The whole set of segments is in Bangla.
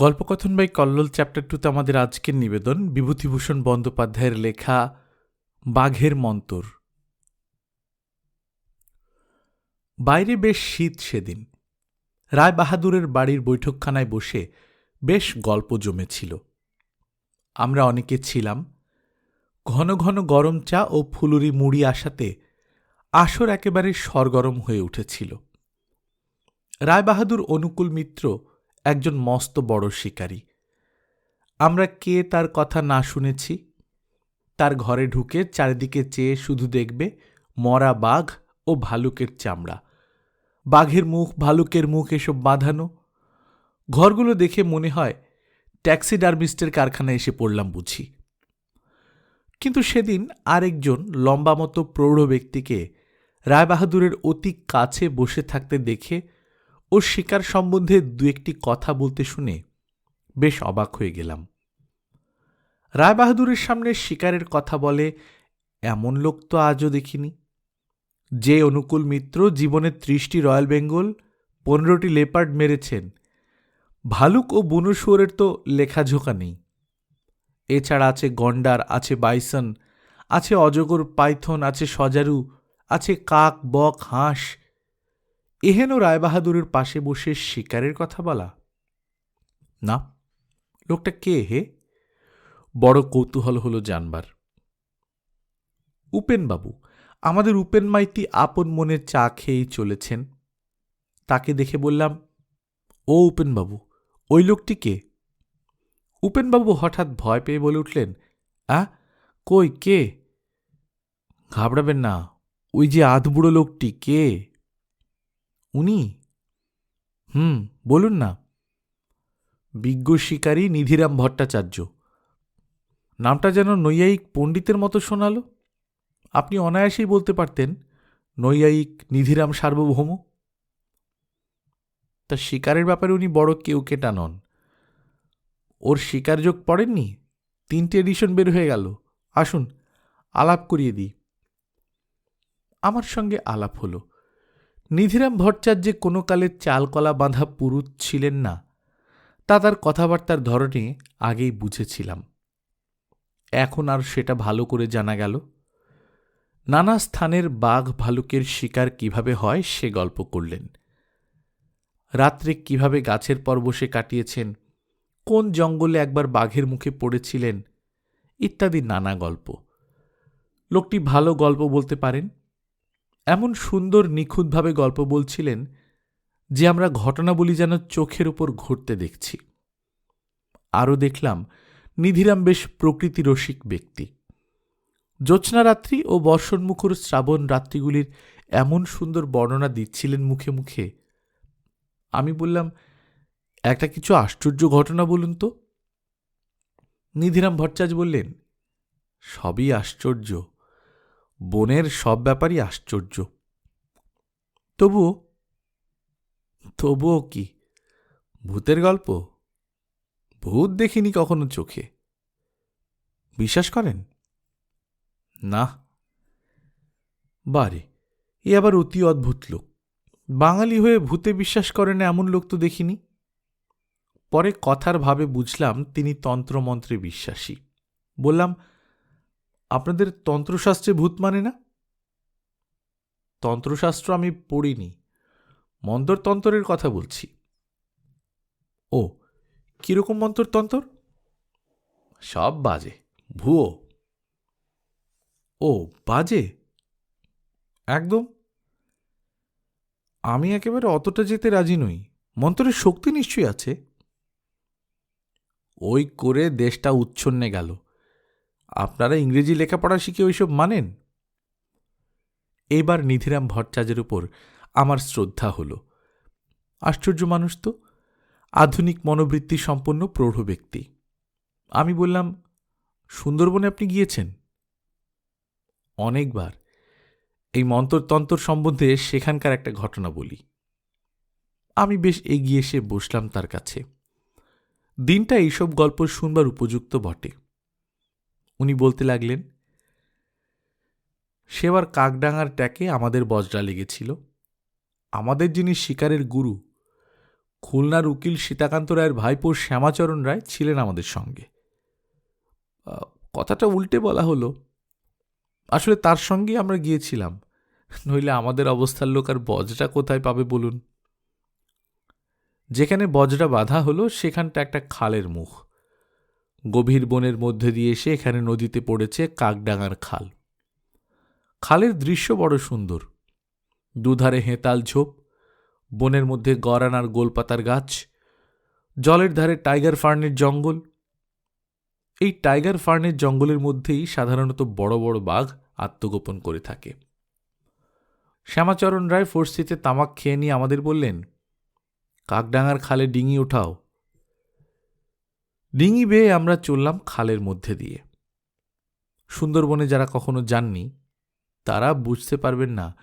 গল্পকথন বাই কল্লোল চ্যাপ্টার টুতে আমাদের আজকের নিবেদন বিভূতিভূষণ বন্দ্যোপাধ্যায়ের লেখা বাঘের মন্তর। বাইরে বেশ শীত সেদিন। রায় বাহাদুরের বাড়ির বৈঠকখানায় বসে বেশ গল্প জমেছিল। আমরা অনেকে ছিলাম। ঘন ঘন গরম চা ও ফুলুরি মুড়ি আসাতে আসর একেবারে সরগরম হয়ে উঠেছিল। রায়বাহাদুর অনুকূল মিত্র একজন মস্ত বড় শিকারী। আমরা কে তার কথা না শুনেছি? তার ঘরে ঢুকে চারিদিকে চেয়ে শুধু দেখবে মরা বাঘ ও ভালুকের চামড়া। বাঘের মুখ, ভালুকের মুখ এসব বাঁধানো। ঘরগুলো দেখে মনে হয় ট্যাক্সি ডার্মিস্টের কারখানায় এসে পড়লাম বুঝি। কিন্তু সেদিন আরেকজন লম্বা মতো প্রৌঢ় ব্যক্তিকে রায়বাহাদুরের অতি কাছে বসে থাকতে দেখে ও শিকার সম্বন্ধে দু একটি কথা বলতে শুনে বেশ অবাক হয়ে গেলাম। রায়বাহাদুরের সামনে শিকারের কথা বলে এমন লোক তো আজও দেখিনি। যে অনুকূল মিত্র জীবনে ত্রিশটি রয়্যাল বেঙ্গল, পনেরোটি লেপার্ড মেরেছেন, ভালুক ও বুনুশুয়োরের তো লেখাঝোকা নেই। এছাড়া আছে গন্ডার, আছে বাইসন, আছে অজগর, পাইথন, আছে সজারু, আছে কাক, বক, হাঁস এহেন রায়বাহাদুরের পাশে বসে শিকারের কথা বলা। না, লোকটা কে হে? বড় কৌতূহল হল জানবার। উপেনবাবু, আমাদের উপেন মাইতি আপন মনে চা খেয়েই চলেছেন। তাকে দেখে বললাম, ও উপেনবাবু, ওই লোকটি কে? উপেনবাবু হঠাৎ ভয় পেয়ে বলে উঠলেন, আ, কই, কে? ঘাবড়াবেন না, ওই যে আধবুড়ো লোকটি, কে? উনি? হুম, বলুন না। বিজ্ঞ শিকারী নিধিরাম ভট্টাচার্য। নামটা যেন নৈয়ায়িক পণ্ডিতের মতো শোনালো। আপনি অনায়াসেই বলতে পারতেন, নৈয়ায়িক নিধিরাম সার্বভৌম। তা শিকারের ব্যাপারে উনি বড় কেউ কেটা নন। ওর শিকার যোগ পড়েননি? তিনটে এডিশন বের হয়ে গেল। আসুন, আলাপ করিয়ে দিই। আমার সঙ্গে আলাপ হলো। নিধিরাম ভট্টাচার্যে কোনো কালে চালকলা বাঁধা পুরুত ছিলেন না। তা তার কথাবার্তার ধরনে আগেই বুঝেছিলাম। এখন আর সেটা ভালো করে জানা গেল। নানা স্থানের বাঘ ভালুকের শিকার কীভাবে হয় সে গল্প করলেন। রাত্রে কীভাবে গাছের পর বসে কাটিয়েছেন, কোন জঙ্গলে একবার বাঘের মুখে পড়েছিলেন, ইত্যাদি নানা গল্প। লোকটি ভালো গল্প বলতে পারেন এমন সুন্দর নিখুঁতভাবে গল্প বলছিলেন যে আমরা ঘটনাবলী যেন চোখের উপর ঘটতে দেখছি। আরও দেখলাম, নিধিরাম বেশ প্রকৃতিরসিক ব্যক্তি। জ্যোৎস্নারাত্রি ও বর্ষণমুখর শ্রাবণ রাত্রিগুলির এমন সুন্দর বর্ণনা দিচ্ছিলেন মুখে মুখে। আমি বললাম, একটা কিছু আশ্চর্য ঘটনা বলুন তো? নিধিরাম ভট্টাচ বললেন, সবই আশ্চর্য। বনের সব ব্যাপারই আশ্চর্য। তবুও তবুও কি? ভূতের গল্প? ভূত দেখিনি কখনো চোখে। বিশ্বাস করেন? না। বারে, এ আবার অতি অদ্ভুত লোক। বাঙালি হয়ে ভূতে বিশ্বাস করে না এমন লোক তো দেখিনি। পরে কথার ভাবে বুঝলাম তিনি তন্ত্রমন্ত্রে বিশ্বাসী। বললাম আপনাদের তন্ত্রশাস্ত্রে ভূত মানে না? তন্ত্রশাস্ত্র আমি পড়িনি, মন্তরতন্ত্রের কথা বলছি। ও, কীরকম মন্তরতন্ত্র? সব বাজে, ভুয়ো। ও, বাজে? একদম? আমি একেবারে অতটা যেতে রাজি নই, মন্ত্রের শক্তি নিশ্চয়ই আছে। ওই করে দেশটা উচ্ছন্নে গেল আপনারা ইংরেজি লেখাপড়া শিখে ওইসব মানেন? এবার নিধিরাম ভট্টাচার্যের উপর আমার শ্রদ্ধা হল। আশ্চর্য মানুষ তো, আধুনিক মনোবৃত্তি সম্পন্ন প্রৌঢ় ব্যক্তি। আমি বললাম, সুন্দরবনে আপনি গিয়েছেন? অনেকবার। এই মন্তরতন্ত্র সম্বন্ধে সেখানকার একটা ঘটনা বলি। আমি বেশ এগিয়ে এসে বসলাম তার কাছে। দিনটা এইসব গল্প শুনবার উপযুক্ত বটে। উনি বলতে লাগলেন, সেবার কাকডাঙার ট্যাকে আমাদের বজরা লেগেছিল। আমাদের যিনি শিকারের গুরু, খুলনার উকিল সীতাকান্ত রায়ের ভাইপো শ্যামাচরণ রায় ছিলেন আমাদের সঙ্গে। কথাটা উল্টে বলা হলো, আসলে তার সঙ্গেই আমরা গিয়েছিলাম। নইলে আমাদের অবস্থার লোক আর বজটা কোথায় পাবে বলুন? যেখানে বজরা বাঁধা হলো, সেখানটা একটা খালের মুখ। গভীর বনের মধ্যে দিয়ে এসে এখানে নদীতে পড়েছে কাকডাঙার খাল। খালের দৃশ্য বড় সুন্দর। দুধারে হেঁতাল ঝোপ, বনের মধ্যে গরানার গোলপাতার গাছ, জলের ধারে টাইগার ফার্নের জঙ্গল। এই টাইগার ফার্নের জঙ্গলের মধ্যেই সাধারণত বড় বড় বাঘ আত্মগোপন করে থাকে। শ্যামাচরণ রায় ফোর্সিতে তামাক খেয়ে নিয়ে আমাদের বললেন, কাকডাঙার খালে ডিঙি ওঠাও। ডিঙি বেয়ে আমরা চললাম খালের মধ্যে দিয়ে। সুন্দরবনে যারা কখনো যাননি, তারা বুঝতে পারবেন না,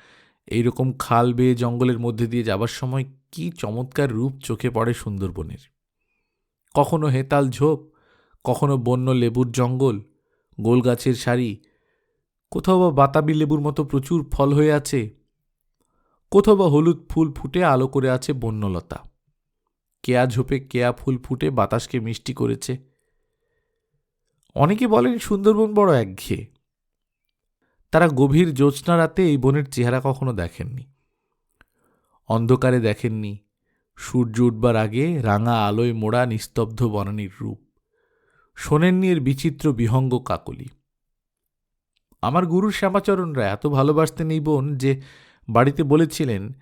এইরকম খাল বেয়ে জঙ্গলের মধ্যে দিয়ে যাবার সময় কি চমৎকার রূপ চোখে পড়ে সুন্দরবনের। কখনো হেতাল ঝোপ, কখনো বন্য লেবুর জঙ্গল গোল গাছের সারি, কোথাও বা বাতাবি লেবুর মতো প্রচুর ফল হয়ে আছে, কোথাও বা হলুদ ফুল ফুটে আলো করে আছে বন্যলতা। কেয়া ঝোপে কেয়া ফুল ফুটে বাতাসকে মিষ্টি করেছে। অনেকে বলেন সুন্দরবন বড় একঘেয়ে। তারা গভীর জ্যোৎস্না রাতে এই বনের চেহারা কখনো দেখেননি। অন্ধকারে দেখেননি। সূর্য উঠবার আগে রাঙা আলোয় মোড়া নিস্তব্ধ বনানীর রূপ। শোনেননি এর বিচিত্র বিহঙ্গ কাকলি। আমার গুরু শ্যামাচরণরা এত ভালোবাসতেন এই বোন যে বাড়িতে বলেছিলেন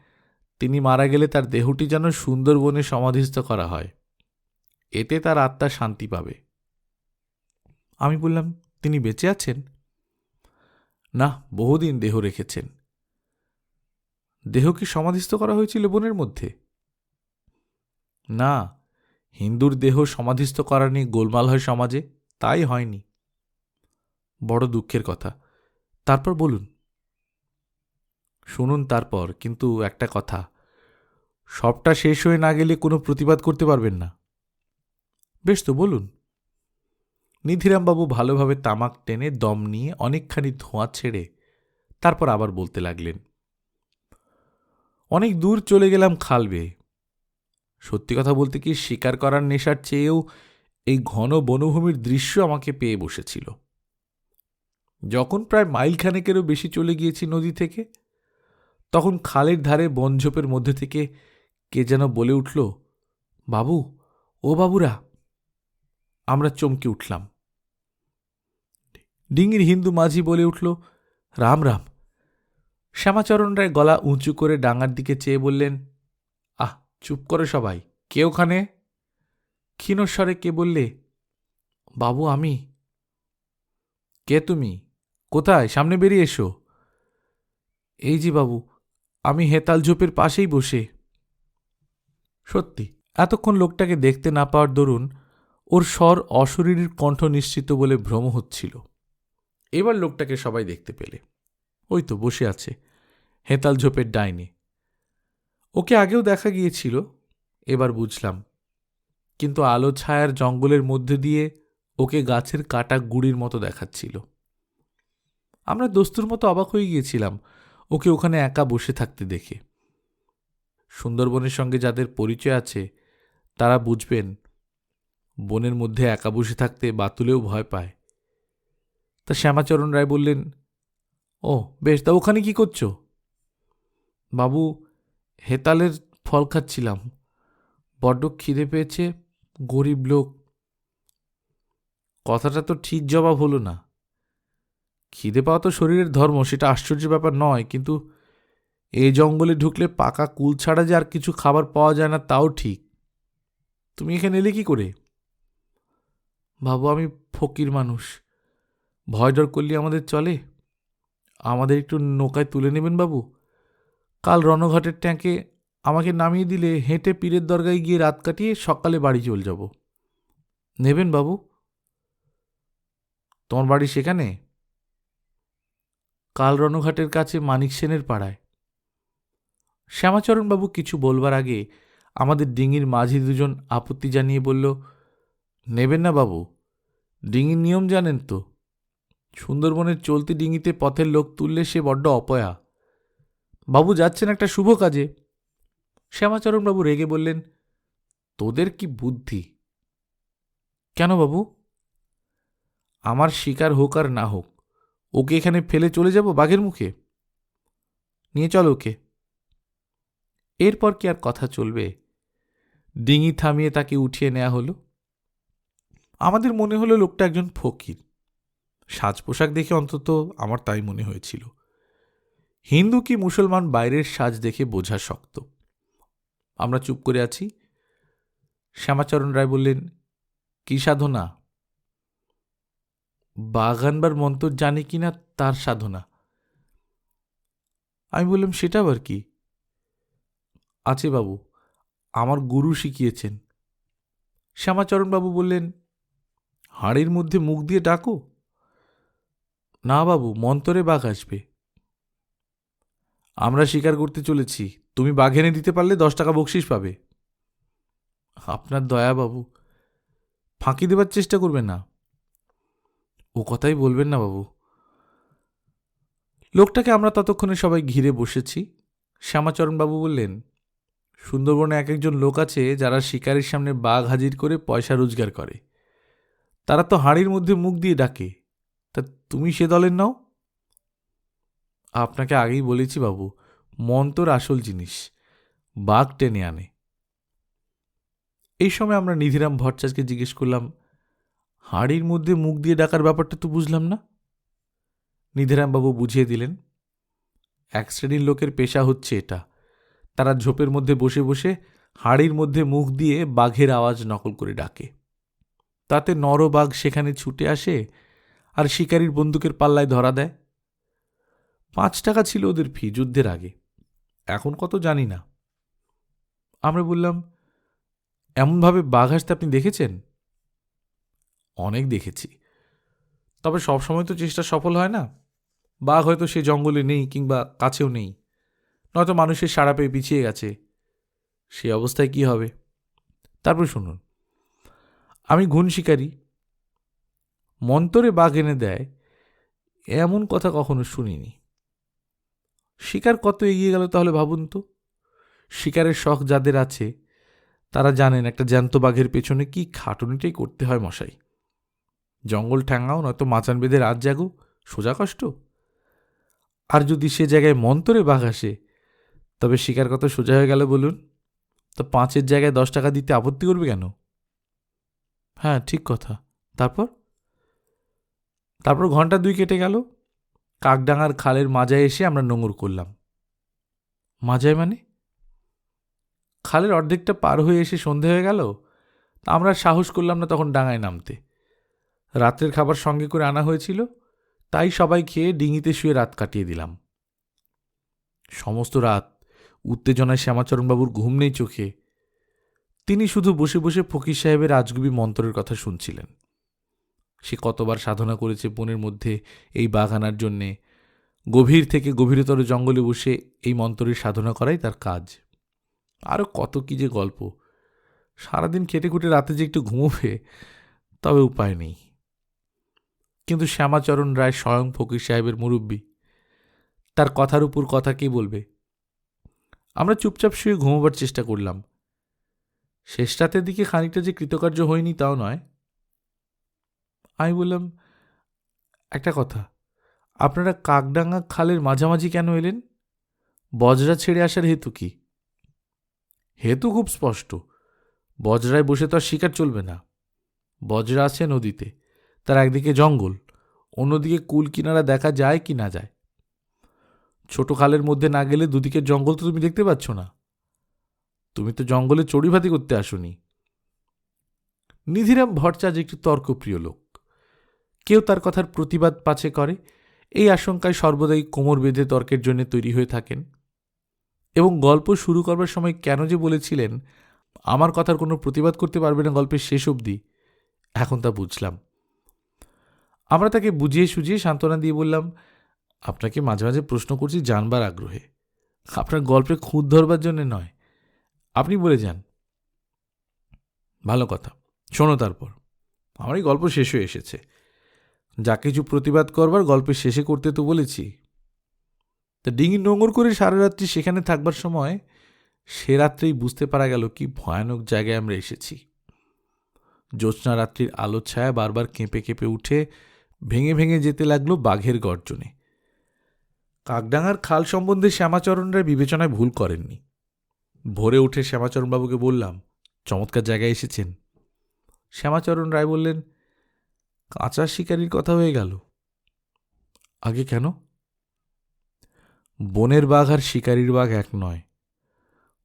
তিনি মারা গেলে তার দেহটি যেন সুন্দরবনে সমাধিস্থ করা হয়। এতে তার আত্মা শান্তি পাবে। আমি বললাম, তিনি বেঁচে আছেন? না, বহুদিন দেহ রেখেছেন। দেহ কি সমাধিস্থ করা হয়েছিল বনের মধ্যে? না, হিন্দুর দেহ সমাধিস্থ করা নিয়ে গোলমাল হয় সমাজে, তাই হয়নি। বড় দুঃখের কথা। তারপর বলুন। শুনুন তারপর, কিন্তু একটা কথা। সবটা শেষ হয়ে না গেলে কোনো প্রতিবাদ করতে পারবেন না। বেশ তো, বলুন। নিধিরামবাবু ভালোভাবে তামাক টেনে দম নিয়ে অনেকখানি ধোঁয়া ছেড়ে তারপর আবার বলতে লাগলেন, অনেক দূর চলে গেলাম খাল বেয়ে। সত্যি কথা বলতে কি শিকার করার নেশার চেয়েও এই ঘন বনভূমির দৃশ্য আমাকে পেয়ে বসেছিল। যখন প্রায় মাইলখানেকেরও বেশি চলে গিয়েছি নদী থেকে তখন খালের ধারে বনঝোপের মধ্যে থেকে কে যেন বলে উঠল, বাবু, ও বাবুরা, আমরা চমকে উঠলাম। ডিঙির হিন্দু মাঝি বলে উঠল, রাম রাম। শ্যামাচরণ রায় গলা উঁচু করে ডাঙার দিকে চেয়ে বললেন, আহ, চুপ করে সবাই, কে ওখানে? ক্ষীণস্বরে কে বললে, বাবু, আমি। কে তুমি? কোথায়? সামনে বেরিয়ে এসো। এই যে বাবু আমি হেতাল ঝোপের পাশেই বসে। সত্যি, এতক্ষণ লোকটাকে দেখতে না পাওয়ার দরুন ওর স্বর অশরীরীর কণ্ঠ নিশ্চিত বলে ভ্রম হচ্ছিল। এবার লোকটাকে সবাই দেখতে পেলে। ওই তো বসে আছে, হেতাল ঝোপের ডাইনে। ওকে আগেও দেখা গিয়েছিল, এবার বুঝলাম। কিন্তু আলো ছায়ার জঙ্গলের মধ্যে দিয়ে ওকে গাছের কাটা গুড়ির মতো দেখাচ্ছিল। আমরা দস্তুর মতো অবাক হয়ে গিয়েছিলাম ওকে ওখানে একা বসে থাকতে দেখে। সুন্দরবনের সঙ্গে যাদের পরিচয় আছে, তারা বুঝবেন, বনের মধ্যে একা বসে থাকতে বাতুলেও ভয় পায়। তা শ্যামাচরণ রায় বললেন, ও, বেশ, তা ওখানে কি করছ? বাবু, হেতালের ফল খাচ্ছিলাম। বড্ড খিদে পেয়েছে, গরিব লোক। কথাটা তো ঠিক জবাব হলো না। খিদে পাওয়া তো শরীরের ধর্ম, সেটা আশ্চর্যের ব্যাপার নয়, কিন্তু এই জঙ্গলে ঢুকলে পাকা কুল ছাড়া যে আর কিছু খাবার পাওয়া যায় না, তাও ঠিক। তুমি এখানে এলে কি করে? ভাবো, আমি ফকির মানুষ। ভয় ডর করলে আমাদের চলে। আমাদের একটু নৌকায় তুলে নেবেন বাবু। কাল রণঘাটের ট্যাঙ্কে আমাকে নামিয়ে দিলে হেঁটে পীরের দরগায় গিয়ে রাত কাটিয়ে সকালে বাড়ি চলে যাব। নেবেন বাবু? তোমার বাড়ি সেখানে? কাল রণঘাটের কাছে মানিক সেনের পাড়ায়। শ্যামাচরণবাবু কিছু বলবার আগে আমাদের ডিঙির মাঝি দুজন আপত্তি জানিয়ে বলল, নেবেন না বাবু, ডিঙির নিয়ম জানেন তো। সুন্দরবনের চলতি ডিঙিতে পথের লোক তুললে সে বড্ড অপয়া। বাবু যাচ্ছেন একটা শুভ কাজে। শ্যামাচরণবাবু রেগে বললেন, তোদের কি বুদ্ধি? কেন বাবু? আমার শিকার হোক আর না হোক ওকে এখানে ফেলে চলে যাব বাঘের মুখে? নিয়ে চল ওকে। এরপর কি আর কথা চলবে? ডিঙি থামিয়ে তাকে উঠিয়ে নেওয়া হলো। আমাদের মনে হলো লোকটা একজন ফকির। সাজ পোশাক দেখে অন্তত আমার তাই মনে হয়েছিল। হিন্দু কি মুসলমান বাইরের সাজ দেখে বোঝা শক্ত? আমরা চুপ করে আছি। শ্যামাচরণ রায় বললেন, কি সাধনা? বাগানবার মন্তর জানে কিনা তার সাধনা। আমি বললাম, সেটা আবার কি? আছে বাবু, আমার গুরু শিখিয়েছেন। শ্যামাচরণবাবু বললেন, হাড়ির মধ্যে মুখ দিয়ে ডাকো। না বাবু, মন্তরে বাঘ আসবে। আমরা শিকার করতে চলেছি, তুমি বাঘ এনে দিতে পারলে দশ টাকা বকশিস পাবে। আপনার দয়া বাবু, ফাঁকি দেবার চেষ্টা করবে না। ও কথাই বলবেন না বাবু। লোকটাকে আমরা ততক্ষণে সবাই ঘিরে বসেছি। শ্যামাচরণবাবু বললেন, সুন্দরবনে এক একজন লোক আছে যারা শিকারের সামনে বাঘ হাজির করে পয়সা রোজগার করে। তারা তো হাঁড়ির মধ্যে মুখ দিয়ে ডাকে। তা তুমি সে দলের নাও? আপনাকে আগেই বলেছি বাবু মন্তর আসল জিনিস, বাঘ টেনে আনে। এই সময় আমরা নিধিরাম ভট্টাচার্যকে জিজ্ঞেস করলাম হাঁড়ির মধ্যে মুখ দিয়ে ডাকার ব্যাপারটা তো বুঝলাম না। নিধিরামবাবু বুঝিয়ে দিলেন, এক শ্রেণির লোকের পেশা হচ্ছে এটা। তারা ঝোপের মধ্যে বসে বসে হাড়ির মধ্যে মুখ দিয়ে বাঘের আওয়াজ নকল করে ডাকে। তাতে নরবাঘ সেখানে ছুটে আসে আর শিকারীর বন্দুকের পাল্লায় ধরা দেয়। পাঁচ টাকা ছিল ওদের ফি যুদ্ধের আগে। এখন কত জানি না। আমরা বললাম, এমনভাবে বাঘ আসতে আপনি দেখেছেন? অনেক দেখেছি। তবে সবসময় তো চেষ্টা সফল হয় না। বাঘ হয়তো সে জঙ্গলে নেই কিংবা কাছেও নেই। নয়তো মানুষের সাড়া পেয়ে পিছিয়ে গেছে। সে অবস্থায় কি হবে? তারপর শুনুন। আমি ঘুণ শিকারী। মন্তরে বাঘ এনে দেয়, এমন কথা কখনো শুনিনি। শিকার কত এগিয়ে গেল তাহলে ভাবুন তো। শিকারের শখ যাদের আছে, তারা জানেন একটা জ্যান্ত বাঘের পেছনে কি খাটুনিটাই করতে হয় মশাই। জঙ্গল ঠ্যাঙাও নয়তো মাচান বেঁধে রাত জাগো। সোজা কষ্ট। আর যদি সে জায়গায় মন্তরে বাঘ আসে, তবে শিকার কত সোজা হয়ে গেল বলুন? তো পাঁচের জায়গায় দশ টাকা দিতে আপত্তি করবে কেন? হ্যাঁ ঠিক কথা। তারপর? তারপর ঘণ্টা দুই কেটে গেল। কাকডাঙ্গার খালের মাজায় এসে আমরা নোঙর করলাম। মাজায় মানে? খালের অর্ধেকটা পার হয়ে এসে সন্ধে হয়ে গেল। তা আমরা সাহস করলাম না তখন ডাঙায় নামতে। রাত্রের খাবার সঙ্গে করে আনা হয়েছিল, তাই সবাই খেয়ে ডিঙিতে শুয়ে রাত কাটিয়ে দিলাম। সমস্ত রাত উত্তেজনায় শ্যামাচরণবাবুর ঘুম নেই চোখে। তিনি শুধু বসে বসে ফকির সাহেবের আজগুবি মন্ত্রের কথা শুনছিলেন। সে কতবার সাধনা করেছে বনের মধ্যে এই বাগানার জন্যে। গভীর থেকে গভীরতর জঙ্গলে বসে এই মন্ত্রের সাধনা করাই তার কাজ। আরও কত কী যে গল্প। সারাদিন খেটে খুটে রাতে যে একটু ঘুমোবে, তবে উপায় নেই। কিন্তু শ্যামাচরণ রায় স্বয়ং ফকির সাহেবের মুরব্বী। তার কথার উপর কথা কে বলবে? আমরা চুপচাপ শুয়ে ঘুমোবার চেষ্টা করলাম। শেষ রাতের দিকে খানিকটা যে কৃতকার্য হয়নি তাও নয়। আমি বললাম, একটা কথা, আপনারা কাকডাঙ্গা খালের মাঝামাঝি কেন এলেন? বজরা ছেড়ে আসার হেতু কি? হেতু খুব স্পষ্ট। বজরায় বসে তো আর শিকার চলবে না। বজরা আছে নদীতে। তার একদিকে জঙ্গল, অন্যদিকে কুল কিনারা দেখা যায় কি না যায়। ছোট খালের মধ্যে না গেলে দুদিকের জঙ্গল তো তুমি দেখতে পাচ্ছ না। তুমি তো জঙ্গলে চড়িভাতি করতে আসনি। নিধিরাম ভট্টাচার্য একটি তর্কপ্রিয় লোক। কেউ তার কথার প্রতিবাদ পাছে করে, এই আশঙ্কায় সর্বদাই কোমর বেঁধে তর্কের জন্য তৈরি হয়ে থাকেন। এবং গল্প শুরু করবার সময় কেন যে বলেছিলেন, আমার কথার কোনো প্রতিবাদ করতে পারবে না গল্পের শেষ অবধি, এখন তা বুঝলাম। আমরা তাকে বুঝিয়ে সুঝিয়ে সান্ত্বনা দিয়ে বললাম, আপনাকে মাঝে মাঝে প্রশ্ন করছি জানবার আগ্রহে। আপনার গল্পে খুঁত ধরবার জন্য নয়। আপনি বলে যান। ভালো কথা। শোনো তারপর। আমার এই গল্প শেষ হয়ে এসেছে। যা কিছু প্রতিবাদ করবার গল্পের শেষে করতে তো বলেছি। তা ডিঙি নোঙর করে সারা রাত্রি সেখানে থাকবার সময় সে রাত্রেই বুঝতে পারা গেল কি ভয়ানক জায়গায় আমরা এসেছি। জ্যোৎস্না রাত্রির আলো ছায়া বারবার কেঁপে কেঁপে উঠে ভেঙে ভেঙে যেতে লাগল বাঘের গর্জনে। কাকডাঙ্গার খাল সম্বন্ধে শ্যামাচরণ রায় বিবেচনায় ভুল করেননি। ভোরে উঠে শ্যামাচরণবাবুকে বললাম, চমৎকার জায়গায় এসেছেন। শ্যামাচরণ রায় বললেন, কাঁচা শিকারির কথা হয়ে গেল। আগে কেন? বনের বাঘ আর শিকারির বাঘ এক নয়।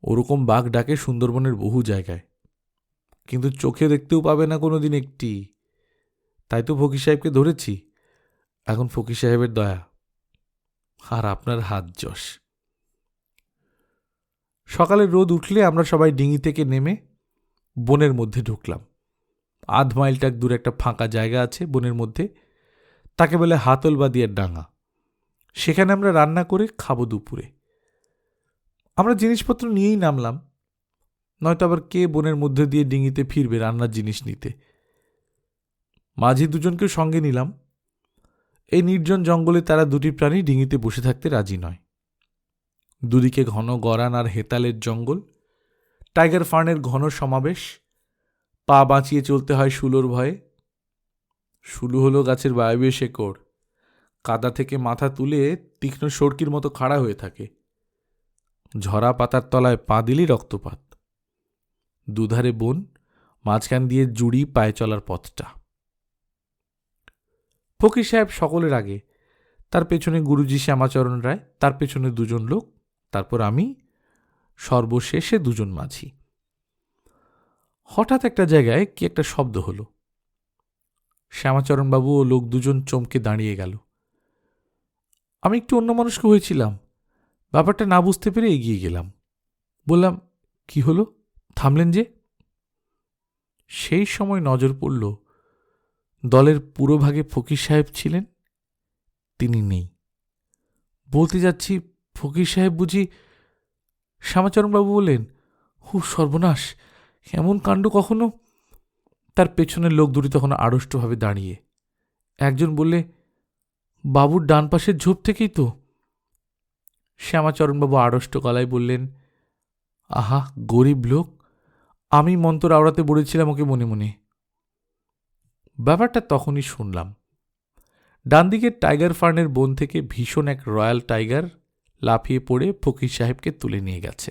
ওরকম বাঘ ডাকে সুন্দরবনের বহু জায়গায়। কিন্তু চোখে দেখতেও পাবে না কোনো দিন একটি তাই তো ফকির সাহেবকে ধরেছি। এখন ফকির সাহেবের দয়া। আর আপনার হাত যশ। সকালে রোদ উঠলে আমরা সবাই ডিঙি থেকে নেমে বনের মধ্যে ঢুকলাম। আধ মাইলটাক দূরে একটা ফাঁকা জায়গা আছে বনের মধ্যে। তাকে বলে হাতল বা দিয়ার ডাঙা। সেখানে আমরা রান্না করে খাব দুপুরে। আমরা জিনিসপত্র নিয়েই নামলাম। নয়তো আবার কে বনের মধ্যে দিয়ে ডিঙিতে ফিরবে রান্নার জিনিস নিতে। মাঝি দুজনকেও সঙ্গে নিলাম। এই নির্জন জঙ্গলে তারা দুটি প্রাণী ডিঙিতে বসে থাকতে রাজি নয়। দুদিকে ঘন গরান আর হেতালের জঙ্গল, টাইগার ফার্নের ঘন সমাবেশ, পা বাঁচিয়ে চলতে হয় শুলোর ভয়ে। শুলু হলো গাছের বায়বীয় শেকড়, কাদা থেকে মাথা তুলে তীক্ষ্ণ সড়কির মতো খাড়া হয়ে থাকে। ঝরা পাতার তলায় পা দিলেই রক্তপাত। দুধারে বন, মাঝখান দিয়ে জুড়ি পায়ে চলার পথটা। ফকির সাহেব সকলের আগে, তার পেছনে গুরুজি শ্যামাচরণ রায়, তার পেছনে দুজন লোক, তারপর আমি, সর্বশেষে দুজন মাঝি। হঠাৎ একটা জায়গায় কি একটা শব্দ হলো। শ্যামাচরণবাবু ও লোক দুজন চমকে দাঁড়িয়ে গেল। আমি একটু অন্য অন্যমনস্ক হয়েছিলাম। ব্যাপারটা না বুঝতে পেরে এগিয়ে গেলাম। বললাম, কি হলো? থামলেন যে? সেই সময় নজর পড়ল দলের পুরোভাগে ফকির সাহেব ছিলেন? তিনি নেই। বলতে যাচ্ছি, ফকির সাহেব বুঝি শ্যামাচরণবাবু বললেন, হু, সর্বনাশ, এমন কাণ্ড কখনো? তার পেছনের লোক দুটি তখন আড়ষ্টভাবে দাঁড়িয়ে। একজন বললে, বাবুর ডান পাশের ঝোপ থেকেই তো। শ্যামাচরণবাবু আড়ষ্ট গলায় বললেন, আহা, গরিব লোক, আমি মন্ত্র আওড়াতে বলেছিলাম ওকে মনে মনে। ব্যাপারটা তখনই শুনলাম। ডান দিকের টাইগার ফার্নের বন থেকে ভীষণ এক রয়্যাল টাইগার লাফিয়ে পড়ে ফকির সাহেবকে তুলে নিয়ে গেছে।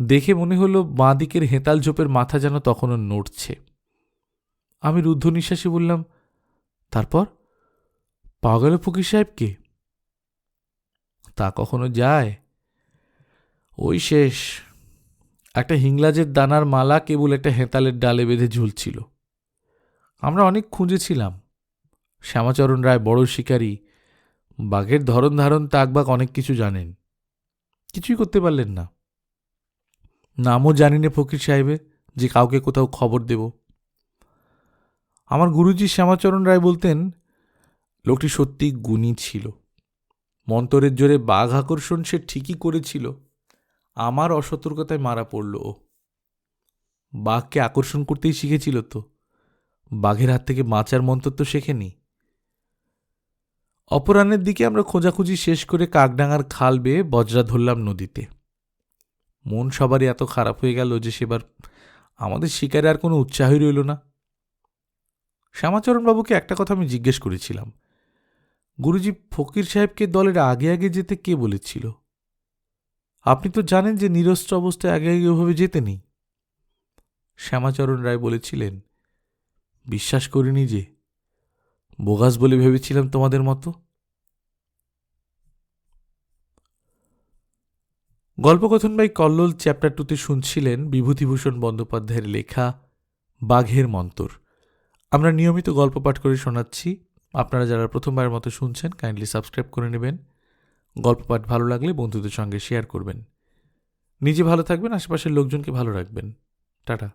দেখে মনে হলো বাঁ দিকের হেতাল ঝোপের মাথা যেন তখনও নড়ছে। আমি রুদ্ধ নিঃশ্বাসে বললাম, তারপর? পাওয়া গেল ফকির সাহেবকে? তা কখনো যায়। ওই শেষ। একটা হিংলাজের দানার মালা কেবল একটা হেতালের ডালে বেঁধে ঝুলছিল। আমরা অনেক খুঁজেছিলাম। শ্যামাচরণ রায় বড় শিকারী, বাঘের ধরন ধারণ তাকবাক অনেক কিছু জানেন। কিছুই করতে পারলেন না। নামও জানি না ফকির সাহেবে যে কাউকে কোথাও খবর দেব। আমার গুরুজি শ্যামাচরণ রায় বলতেন, লোকটি সত্যি গুণী ছিল। মন্তরের জোরে বাঘ আকর্ষণ সে ঠিকই করেছিল। আমার অসতর্কতায় মারা পড়ল ও। বাঘকে আকর্ষণ করতেই শিখেছিল তো। বাঘের হাত থেকে বাঁচার মন্ত্র তো শেখেনি। অপরাহ্নের দিকে আমরা খোঁজাখুঁজি শেষ করে কাকডাঙ্গার খাল বেয়ে বজরা ধরলাম নদীতে। মন সবারই এত খারাপ হয়ে গেল যে সেবার আমাদের শিকারে আর কোনো উৎসাহই রইল না। শ্যামাচরণবাবুকে একটা কথা আমি জিজ্ঞেস করেছিলাম। গুরুজি ফকির সাহেবকে দলের আগে আগে যেতে কে বলেছিল? আপনি তো জানেন যে নিরস্ত্র অবস্থায় আগে আগে ওভাবে যেতে নেই। শ্যামাচরণ রায় বলেছিলেন বিশ্বাস করিনি যে বোগাস বলে ভেবেছিলাম তোমাদের মতো। গল্পকথন বাই কল্লোল চ্যাপ্টার টুতে শুনছিলেন বিভূতিভূষণ বন্দ্যোপাধ্যায়ের লেখা বাঘের মন্তর। আমরা নিয়মিত গল্প পাঠ করে শোনাচ্ছি। আপনারা যারা প্রথমবারের মতো শুনছেন কাইন্ডলি সাবস্ক্রাইব করে নেবেন। গল্প পাঠ ভালো লাগলে বন্ধুদের সঙ্গে শেয়ার করবেন। নিজে ভালো থাকবেন, আশেপাশের লোকজনকে ভালো রাখবেন। টাটা।